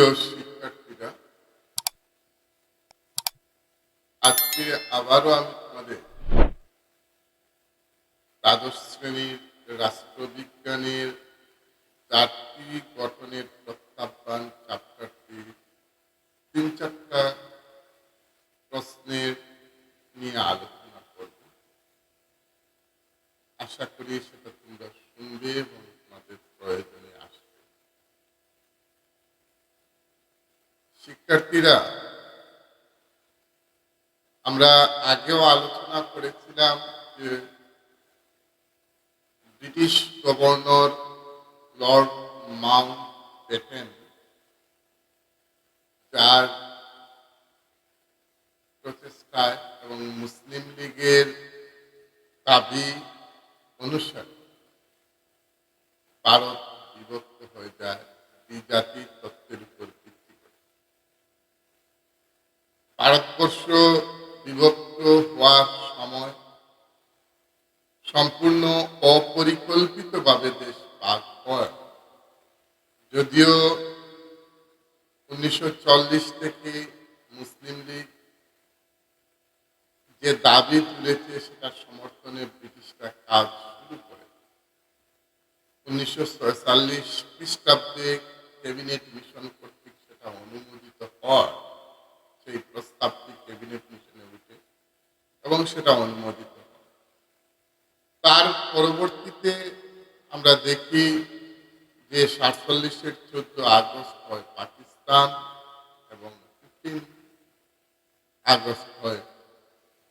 প্রিয় শিক্ষার্থীরা আজকে আবারও আমি তোমাদের দ্বাদশ শ্রেণির রাষ্ট্রবিজ্ঞানের চারটি গঠনের প্রত্যাহ্বান চ্যাপ্টারটি তিন চারটা প্রশ্নের নিয়ে আলোচনা করব আশা করি সেটা তোমরা শুনবে এবং তোমাদের প্রয়োজনে আসবে শিক্ষার্থীরা, আমরা আগেও আলোচনা করেছিলাম যে British governor Lord Mountbatten যার প্রচেষ্টায় এবং মুসলিম লীগের দাবি অনুসারে ভারত বিভক্ত হয়ে যায় দ্বিজাতি তত্ত্বের উপর ভিত্তি করে ভারতবর্ষ বিভক্ত হওয়ার সময় সম্পূর্ণ অপরিকল্পিতভাবে দেশ ভাগ হয়। যদিও উনিশশো চল্লিশ থেকে মুসলিম লীগ যে দাবি তুলেছে সেটা সমর্থনে ব্রিটিশরা কাজ শুরু করে। উনিশশো ছয়চল্লিশ খ্রিস্টাব্দে ক্যাবিনেট মিশন কর্তৃক সেটা অনুমোদিত হয়। সেই প্রস্তাবটি ক্যাবিনেট মিশনে উঠে এবং সেটা অনুমোদিত তার পরবর্তীতে আমরা দেখি যে সাতচল্লিশের চোদ্দ আগস্ট হয় পাকিস্তান এবং ফিফটিন আগস্ট হয়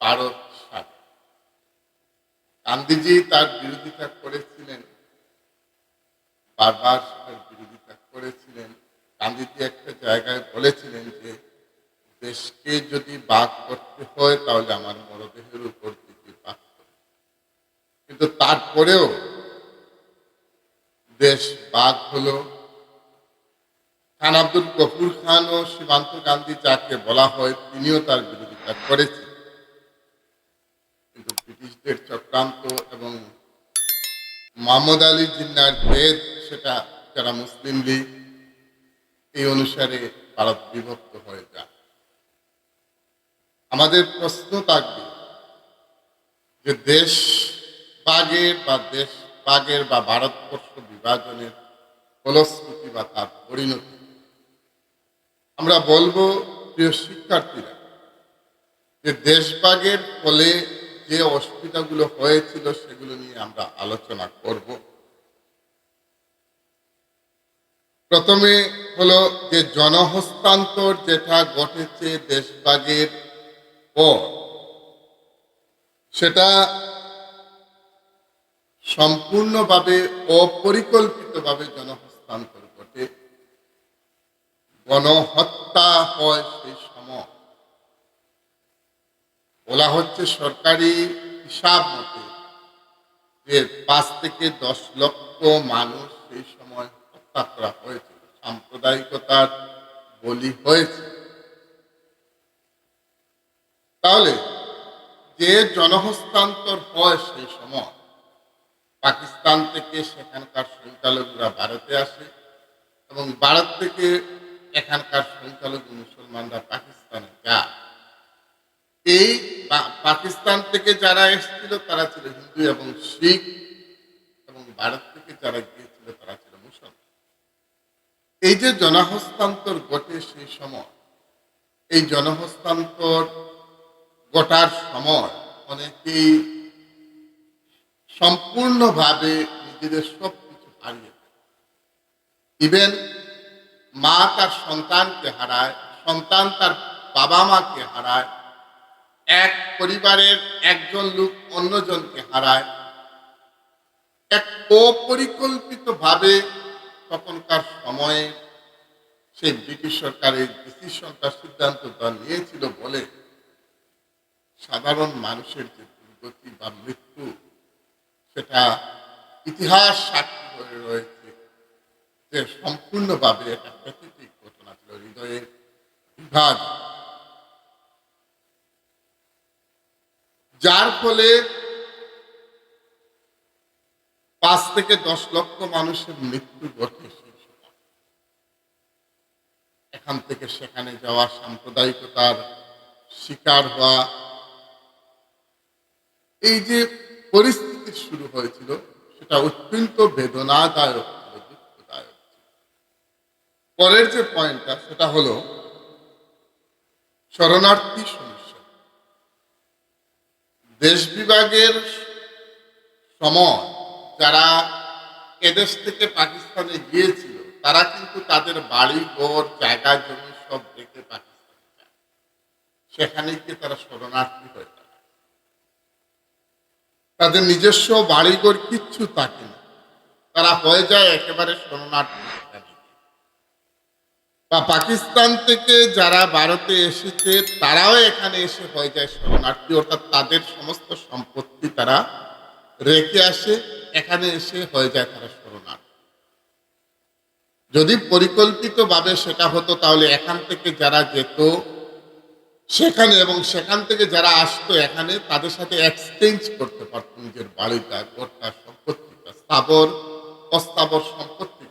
ভারত স্বাধীন। গান্ধীজি তার বিরোধিতা করেছিলেন, বারবার সেটার বিরোধিতা করেছিলেন। গান্ধীজি একটা জায়গায় বলেছিলেন যে দেশকে যদি বাদ করতে হয়, তাহলে আমার মরদেহের উপর দিকে বাদ কিন্তু তারপরেও দেশ বাদ হলো। খান আব্দুল গফুর খান ও সীমান্ত গান্ধী যাকে বলা হয়, তিনিও তার বিরোধিতা করেছেন। কিন্তু ব্রিটিশদের চক্রান্ত এবং মোহাম্মদ আলী জিন্নার ভেদ সেটা যারা মুসলিম লীগ, এই অনুসারে ভারত বিভক্ত হয়ে যায়। আমাদের প্রশ্ন থাকবে যে দেশ বাগের বা দেশ বাগের বা ভারতবর্ষ বিভাজনের ফলশ্রুতি বা তার পরিণতি। আমরা বলব, প্রিয় শিক্ষার্থীরা, যে দেশভাগের ফলে যে অসুবিধাগুলো হয়েছিল সেগুলো নিয়ে আমরা আলোচনা করব। প্রথমে হলো যে জনহস্তান্তর যেটা ঘটেছে দেশভাগের পর সেটা সম্পূর্ণভাবে, অপরিকল্পিতভাবে জনহস্তান্তর ঘটে। গণহত্যা হয় সেই সময়। বলা হচ্ছে সরকারি হিসাব মতে যে পাঁচ থেকে দশ লক্ষ মানুষ সেই সময় হত্যা করা হয়েছিল। সাম্প্রদায়িকতার বলি হয়েছে। তাহলে যে জনহস্তান্তর হয় সেই সময় পাকিস্তান থেকে সেখানকার সংখ্যালঘুরা ভারতে আসে এবং ভারত থেকে এখানকার সংখ্যালঘু মুসলমানরা পাকিস্তানে যায়। এই পাকিস্তান থেকে যারা এসেছিল তারা ছিল হিন্দু এবং শিখ এবং ভারত থেকে যারা গিয়েছিল তারা ছিল মুসলমান। এই যে জনহস্তান্তর ঘটে সেই সময়, এই জনহস্তান্তর ঘটার সময় অনেকেই সম্পূর্ণভাবে নিজেদের সব কিছু হারিয়ে ইভেন মা তার সন্তানকে হারায়, সন্তান তার বাবা মাকে হারায়, এক পরিবারের একজন লোক অন্যজনকে হারায়। এক অপরিকল্পিত ভাবে তখনকার সময়ে সেই ব্রিটিশ সরকারের ডিসিশনটা সিদ্ধান্তটা নিয়েছিল বলে সাধারণ মানুষের যে দুর্গতি বা মৃত্যু, সেটা ইতিহাস সাক্ষী হয়ে রয়েছে যে সম্পূর্ণভাবে একটা প্যাথেটিক ঘটনা ছিল, হৃদয়ের বিভাগ। যার ফলে পাঁচ থেকে দশ লক্ষ মানুষের মৃত্যু ঘটে এখান থেকে সেখানে যাওয়া সাম্প্রদায়িকতার শিকার হওয়া এই যে পরিস্থিতি শুরু হয়েছিল, সেটা অত্যন্ত বেদনাদায়ক পরের যে পয়েন্টটা, সেটা হলো শরণার্থী সমস্যা। দেশ বিভাগের সময় যারা এদেশ থেকে পাকিস্তানে গিয়েছিল, তারা কিন্তু তাদের বাড়ি, ঘর, জায়গা, জমি সব রেখে পাকিস্তানে যায়। সেখানে গিয়ে তারা শরণার্থী হয়ে তাদের নিজস্ব বাড়িঘর কিচ্ছু থাকে না। তারা হয়ে যায় একেবারে শরণার্থী বা পাকিস্তান থেকে যারা ভারতে এসেছে, তারাও এখানে এসে হয়ে যায় শরণার্থী অর্থাৎ তাদের সমস্ত সম্পত্তি তারা রেখে আসে, এখানে এসে হয়ে যায় তারা শরণার্থী যদি পরিকল্পিতভাবে সেটা হতো, তাহলে এখান থেকে যারা যেত সেখানে এবং সেখান থেকে যারা আসতো এখানে, তাদের সাথে এক্সচেঞ্জ করতে পারত নিজের বাড়িটা, ঘরটা, সম্পত্তিটা, স্থাবর, অস্থাবর সম্পত্তি।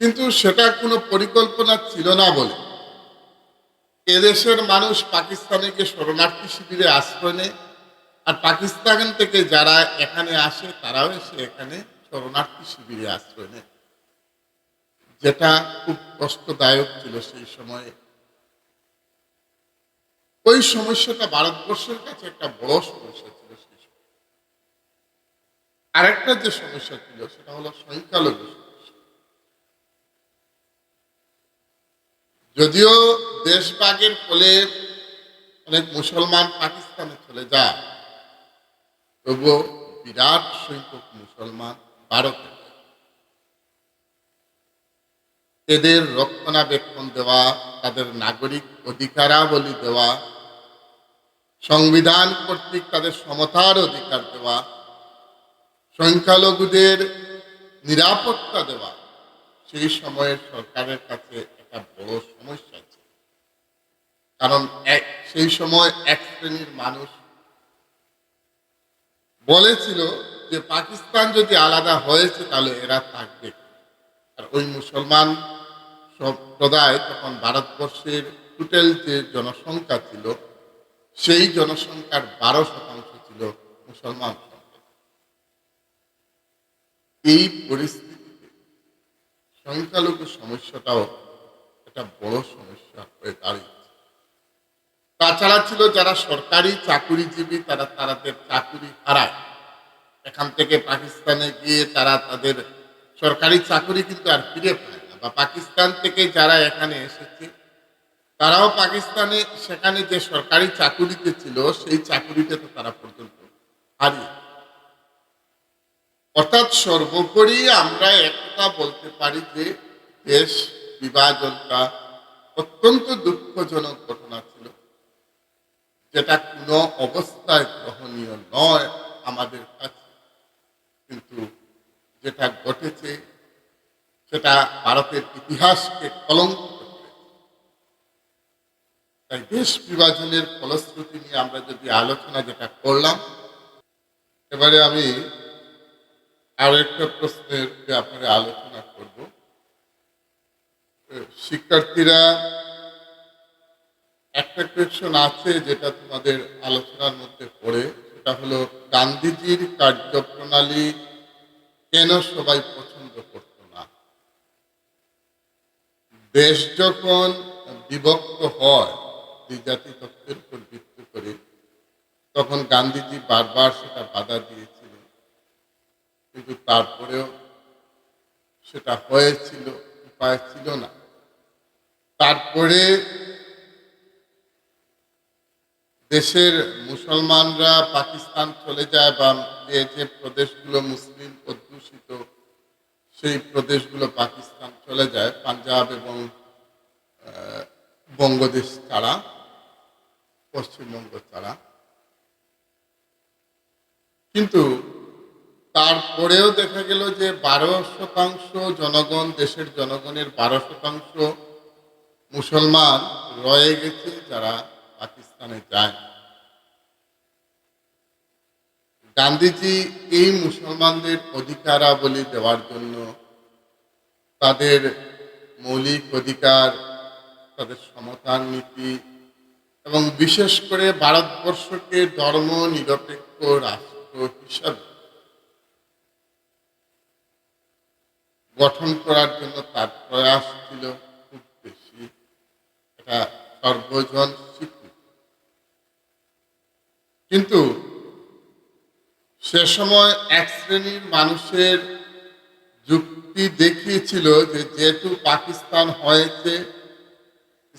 কিন্তু সেটা কোনো পরিকল্পনা ছিল না বলে এদেশের মানুষ পাকিস্তানে গিয়ে শরণার্থী শিবিরে আশ্রয় নেয় আর পাকিস্তান থেকে যারা এখানে আসে, তারাও এসে এখানে শরণার্থী শিবিরে আশ্রয় নেয়। যেটা খুব কষ্টদায়ক ছিল সেই সময়ে। ওই সমস্যাটা ভারতবর্ষের কাছে একটা বড় সমস্যা ছিল সেই সময়। আরেকটা যে সমস্যা ছিল, সেটা হলো সংখ্যালঘু যদিও দেশভাগের ফলে অনেক মুসলমান পাকিস্তানে চলে যায়, তবুও বিরাট সংখ্যক মুসলমান ভারতে এদের রক্ষণাবেক্ষণ দেওয়া, তাদের নাগরিক অধিকারাবলী দেওয়া সংবিধান কর্তৃক তাদের সমতার অধিকার দেওয়া, সংখ্যালঘুদের নিরাপত্তা দেওয়া, সেই সময়ের সরকারের কাছে একটা বড় সমস্যা ছিল কারণ এক- সেই সময় এক শ্রেণির মানুষ বলেছিল যে পাকিস্তান যদি আলাদা হয়েছে তাহলে এরা থাকবে। আর ওই মুসলমান সম্প্রদায় তখন ভারতবর্ষের টোটাল যে জনসংখ্যা ছিল সেই জনসংখ্যার বারো শতাংশ ছিল মুসলমান এই পরিস্থিতিতে সংখ্যালঘু সমস্যাটাও একটা বড় সমস্যা হয়ে দাঁড়িয়েছে। তাছাড়া ছিল যারা সরকারি চাকুরিজীবী, তারা তাদের চাকুরি হারায়। এখান থেকে পাকিস্তানে গিয়ে তারা তাদের সরকারি চাকুরি কিন্তু আর ফিরে পায় না। বা পাকিস্তান থেকে যারা এখানে এসেছে তারাও পাকিস্তানে, সেখানে যে সরকারি চাকুরিতে ছিল, সেই চাকুরিতে তো তারা পর্যন্ত হারিয়ে। অর্থাৎ সর্বোপরি আমরা একটা বলতে পারি যে, দেশ বিভাজনটা অত্যন্ত দুঃখজনক ঘটনা ছিল। যেটা কোনো অবস্থায় গ্রহণীয় নয় আমাদের কাছে। কিন্তু যেটা ঘটেছে, সেটা ভারতের ইতিহাসকে কলঙ্ক তাই দেশ বিভাজনের ফলশ্রুতি নিয়ে আমরা যদি আলোচনা যেটা করলাম, এবারে আমি আর একটা প্রশ্নের ব্যাপারে আলোচনা করব। শিক্ষার্থীরা, একটা কোয়েশন আছে যেটা তোমাদের আলোচনার মধ্যে পড়ে, সেটা হলো গান্ধীজির কার্যপ্রণালী কেন সবাই পছন্দ করত না? দেশ যখন বিভক্ত হয় দ্বিজাতি তত্ত্বের উপর ভিত্তি করে তখন গান্ধীজি বারবার সেটা বাধা দিয়েছিলেন। কিন্তু তারপরেও সেটা হয়েছিল, উপায় ছিল না। তারপরে দেশের মুসলমানরা পাকিস্তান চলে যায় বা যে যে প্রদেশগুলো মুসলিম অধ্যুষিত, সেই প্রদেশগুলো পাকিস্তান চলে যায়, পাঞ্জাব এবং বঙ্গদেশ ছাড়া। পশ্চিমবঙ্গ ছাড়া। কিন্তু তারপরেও দেখা গেল যে বারো শতাংশ জনগণ, দেশের জনগণের বারো শতাংশ মুসলমান রয়ে গেছে যারা পাকিস্তানে যায়। গান্ধীজি এই মুসলমানদের অধিকারাবলী দেওয়ার জন্য তাদের মৌলিক অধিকার, তাদের সমতার নীতি এবং বিশেষ করে ভারতবর্ষকে ধর্ম নিরপেক্ষ রাষ্ট্র হিসাবে গঠন করার জন্য তার প্রয়াস ছিল খুব বেশি। এটা সর্বজন স্বীকৃত। কিন্তু সে সময় এক শ্রেণির মানুষের যুক্তি দেখিয়েছিল যে যেহেতু পাকিস্তান হয়েছে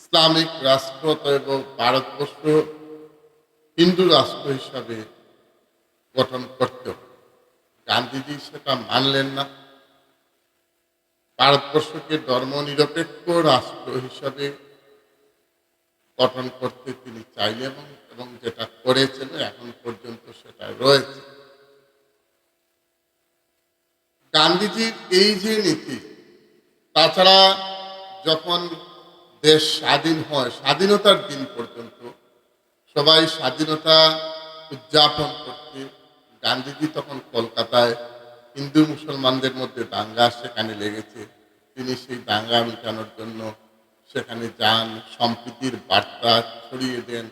ইসলামিক রাষ্ট্র তবে ভারতবর্ষ হিন্দু রাষ্ট্র হিসাবে গঠন করতে গান্ধীজি সেটা মানলেন না। ভারতবর্ষকে ধর্মনিরপেক্ষ রাষ্ট্র হিসাবে গঠন করতে তিনি চাইলেন এবং এবং যেটা করেছেন এখন পর্যন্ত সেটা রয়েছে। গান্ধীজির এই যে নীতি, তাছাড়া যখন দেশ স্বাধীন হয়, স্বাধীনতার দিন পর্যন্ত সবাই স্বাধীনতা উদযাপন করতে গান্ধীজি তখন কলকাতায় হিন্দু মুসলমানদের মধ্যে দাঙ্গা সেখানে লেগেছে। তিনি সেই দাঙ্গা মেটানোর জন্য সেখানে যান, সম্প্রীতির বার্তা ছড়িয়ে দেন।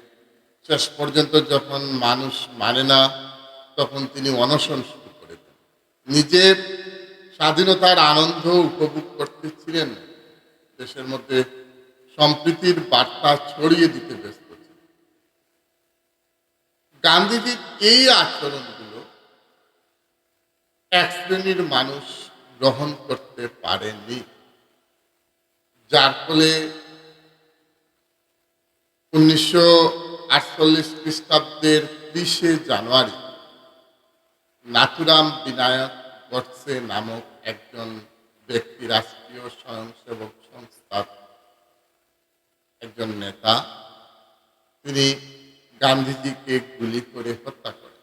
শেষ পর্যন্ত যখন মানুষ মানে না, তখন তিনি অনশন শুরু করে দেন। নিজের স্বাধীনতার আনন্দ উপভোগ করতেছিলেন দেশের মধ্যে সম্প্রীতির বার্তা ছড়িয়ে দিতে ব্যস্ত ছিলেন। গান্ধীজির এই আচরণগুলো এক শ্রেণির মানুষ গ্রহণ করতে পারেনি, যার ফলে উনিশশো আটচল্লিশ খ্রিস্টাব্দের ত্রিশে জানুয়ারি নাথুরাম বিনায়ক গডসে নামক একজন ব্যক্তি রাষ্ট্রীয় স্বয়ংসেবক সংস্থার একজন নেতা, তিনি গান্ধীজিকে গুলি করে হত্যা করেন।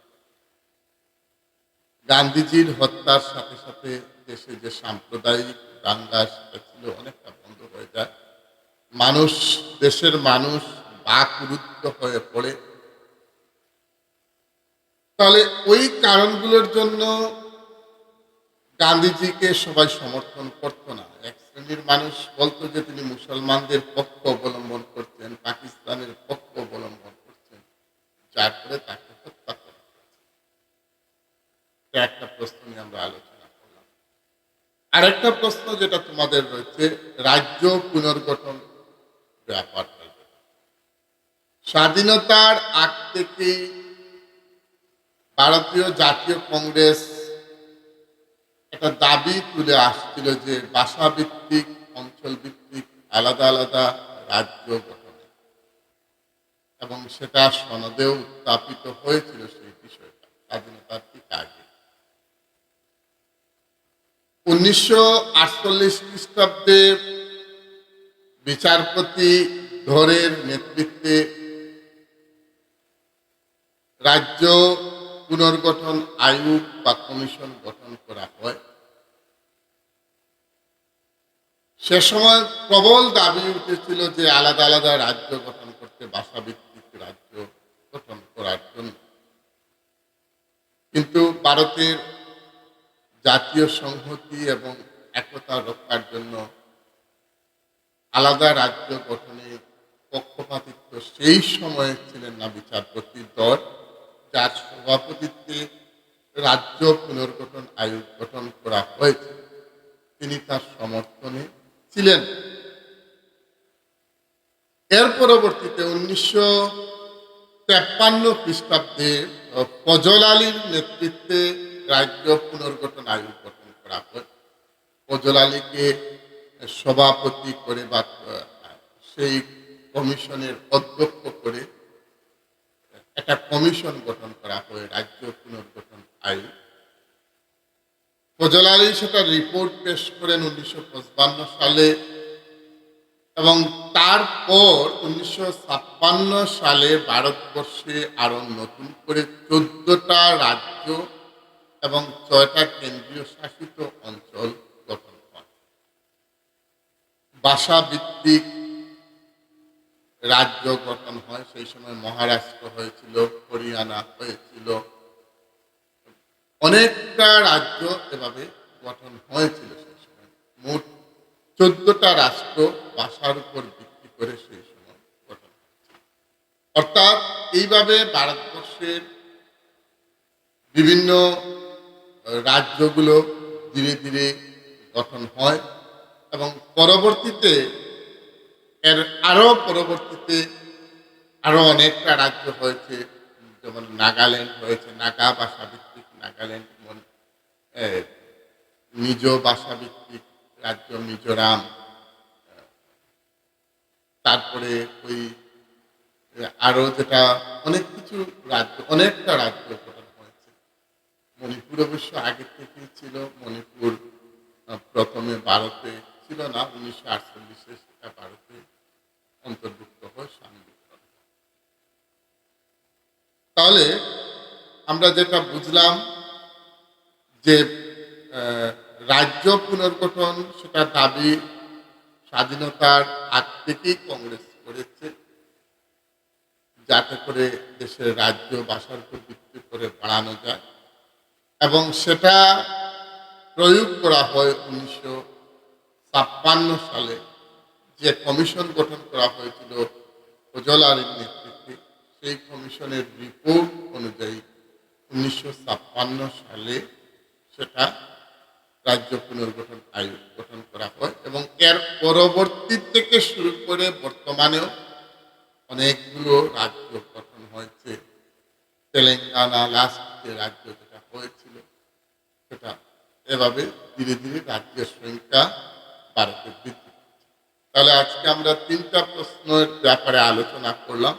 গান্ধীজির হত্যার সাথে সাথে দেশে যে সাম্প্রদায়িক দাঙ্গা সেটা ছিল অনেকটা বন্ধ হয়ে যায়। মানুষ, দেশের মানুষ বাকরুদ্ধ হয়ে পড়ে। তাহলে ওই কারণগুলোর জন্য গান্ধীজিকে সবাই সমর্থন করতো না। এক শ্রেণির মানুষ বলতো যে, তিনি মুসলমানদের পক্ষ অবলম্বন করছেন, পাকিস্তানের পক্ষ অবলম্বন করছেন। যার ফলে তাকে হত্যা করা একটা প্রশ্ন নিয়ে আমরা আলোচনা করলাম। আরেকটা প্রশ্ন যেটা তোমাদের রয়েছে, রাজ্য পুনর্গঠন ব্যাপারটা। স্বাধীনতার আগ থেকেই ভারতীয় জাতীয় কংগ্রেস একটা দাবি তুলে আসছিল যে অঞ্চল ভিত্তিক আলাদা আলাদা রাজ্য গঠনে। এবং সেটা সনদেও উত্থাপিত হয়েছিল সেই বিষয়টা, স্বাধীনতার ঠিক আগে। উনিশশো আটচল্লিশ খ্রিস্টাব্দে বিচারপতি ধরের নেতৃত্বে রাজ্য পুনর্গঠন আয়োগ বা কমিশন গঠন করা হয়। সে সময় প্রবল দাবি উঠেছিল যে আলাদা আলাদা রাজ্য গঠন করতে ভাষাভিত্তিক রাজ্য গঠন করার জন্য। কিন্তু ভারতের জাতীয় সংহতি এবং একতা রক্ষার জন্য আলাদা রাজ্য গঠনে পক্ষপাতিত্ব সেই সময়ে ছিলেন না বিচারপতি দল, যার সভাপতিত্বে রাজ্য পুনর্গঠন আয়োগ গঠন করা হয়েছে। তিনি তার সমর্থনে ছিলেন। এর পরবর্তীতে উনিশশো তেপ্পান্ন খ্রিস্টাব্দে ফজল আলীর নেতৃত্বে রাজ্য পুনর্গঠন আয়োগ গঠন করা হয়। ফজল আলীকে সভাপতি করে বা সেই কমিশনের অধ্যক্ষ করে একটা কমিশন গঠন করা হয়, রাজ্য পুনর্গঠন আয়োগ। ফজল আলী সেটা রিপোর্ট পেশ করেন উনিশশো সালে এবং তারপর উনিশশো ছাপ্পান্ন সালে ভারতবর্ষে আরও নতুন করে চোদ্দটা রাজ্য এবং ছয়টা কেন্দ্রীয় শাসিত অঞ্চল গঠন হয় ভাষা ভিত্তিক রাজ্য গঠন হয়, সেই সময় মহারাষ্ট্র হয়েছিল, হরিয়ানা হয়েছিল অনেকটা রাজ্য এভাবে গঠন হয়েছিল মোট চোদ্দটা রাষ্ট্র ভাষার উপর ভিত্তি করে সেই সময় গঠন অর্থাৎ এইভাবে ভারতবর্ষের বিভিন্ন রাজ্যগুলো ধীরে ধীরে গঠন হয় এবং পরবর্তীতে এর আরও পরবর্তীতে আরও অনেকটা রাজ্য হয়েছে, যেমন নাগাল্যান্ড হয়েছে, নাগা ভাষা ভিত্তিক নাগাল্যান্ড যেমন এ, নিজ ভাষা ভিত্তিক রাজ্য মিজোরাম তারপরে ওই আরও যেটা অনেক কিছু রাজ্য অনেকটা রাজ্য গঠন হয়েছে। মণিপুর অবশ্য আগে থেকেই ছিল মণিপুর প্রথমে ভারতে ছিল না উনিশশো আটচল্লিশে সেটা ভারতে অন্তর্ভুক্ত হয় সংযুক্ত তাহলে আমরা যেটা বুঝলাম যে রাজ্য পুনর্গঠন সেটা দাবি স্বাধীনতার আগ থেকেই কংগ্রেস করেছে। যাতে করে দেশের রাজ্য ভাষার উপর ভিত্তি করে বাড়ানো যায়। এবং সেটা প্রয়োগ করা হয় উনিশশো ছাপ্পান্ন সালে। যে কমিশন গঠন করা হয়েছিল ওজলার নেতৃত্বে, সেই কমিশনের রিপোর্ট অনুযায়ী উনিশশো ছাপ্পান্ন সালে সেটা রাজ্য পুনর্গঠন আয়োগ গঠন করা হয় এবং এর পরবর্তী থেকে শুরু করে বর্তমানেও অনেকগুলো রাজ্য গঠন হয়েছে তেলেঙ্গানা লাস্ট যে রাজ্য যেটা হয়েছিল, সেটা এভাবে ধীরে ধীরে রাজ্যের সংখ্যা ভারতে বৃদ্ধি। তাহলে আজকে আমরা তিনটা প্রশ্নের ব্যাপারে আলোচনা করলাম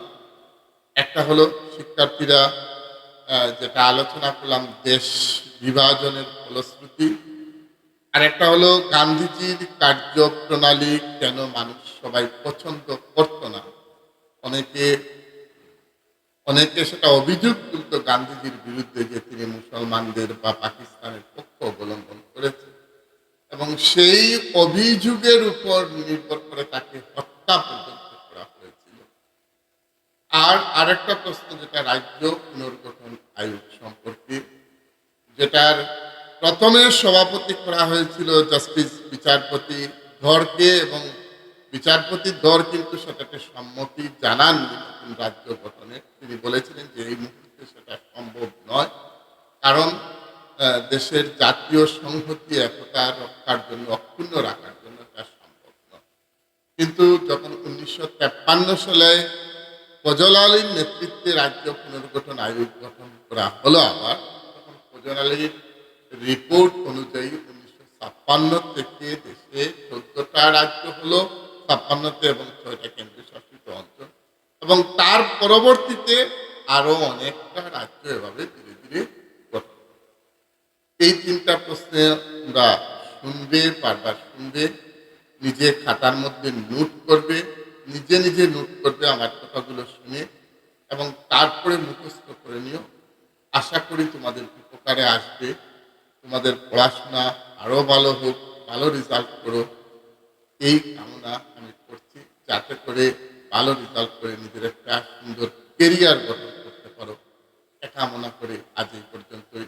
একটা হলো শিক্ষার্থীরা যেটা আলোচনা করলাম দেশ বিভাজনের ফলশ্রুতি। আর একটা হলো, গান্ধীজির কার্যপ্রণালী কেন মানুষ সবাই পছন্দ করতো না। অনেকে অনেকে সেটা অভিযোগ তুলত গান্ধীজির বিরুদ্ধে যে তিনি মুসলমানদের বা পাকিস্তানের পক্ষ অবলম্বন করেছেন। এবং সেই অভিযোগের উপর নির্ভর করে তাকে হত্যা পর্যন্ত করা হয়েছিল। আর আরেকটা প্রশ্ন, যেটা রাজ্য পুনর্গঠন আয়োগ সম্পর্কে যেটার প্রথমে সভাপতি করা হয়েছিল জাস্টিস বিচারপতি ধরকে এবং বিচারপতি ধর কিন্তু সেটাকে সম্মতি জানান নতুন রাজ্য গঠনে। তিনি বলেছিলেন যে এই মুহূর্তে সেটা সম্ভব নয়, কারণ দেশের জাতীয় সংহতি একতা রক্ষার জন্য, অক্ষুণ্ণ রাখার জন্য তা সম্ভব নয়। কিন্তু যখন উনিশশো তেপ্পান্ন সালে ফজল আলীর নেতৃত্বে রাজ্য পুনর্গঠন, আয়োগ গঠন করা হলো আবার তখন রিপোর্ট অনুযায়ী উনিশশো ছাপ্পান্ন থেকে দেশে চোদ্দটা রাজ্য হলো, ছাপ্পান্নতে এবং ছয়টা কেন্দ্রীয় শাসিত অঞ্চল। এবং তার পরবর্তীতে আরও অনেকটা রাজ্য এভাবে ধীরে ধীরে এই তিনটা প্রশ্নে আমরা শুনবে, বারবার শুনবে, নিজে খাতার মধ্যে নোট করবে, নিজে নিজে নোট করবে আমার কথাগুলো শুনে এবং তারপরে মুখস্থ করে নিও। আশা করি তোমাদের উপকারে আসবে, তোমাদের পড়াশোনা আরও ভালো হোক, ভালো রেজাল্ট করো এই কামনা আমি করছি। যাতে করে ভালো রেজাল্ট করে নিজের একটা সুন্দর কেরিয়ার গঠন করতে পারো। এটা কামনা করে আজ এই পর্যন্তই।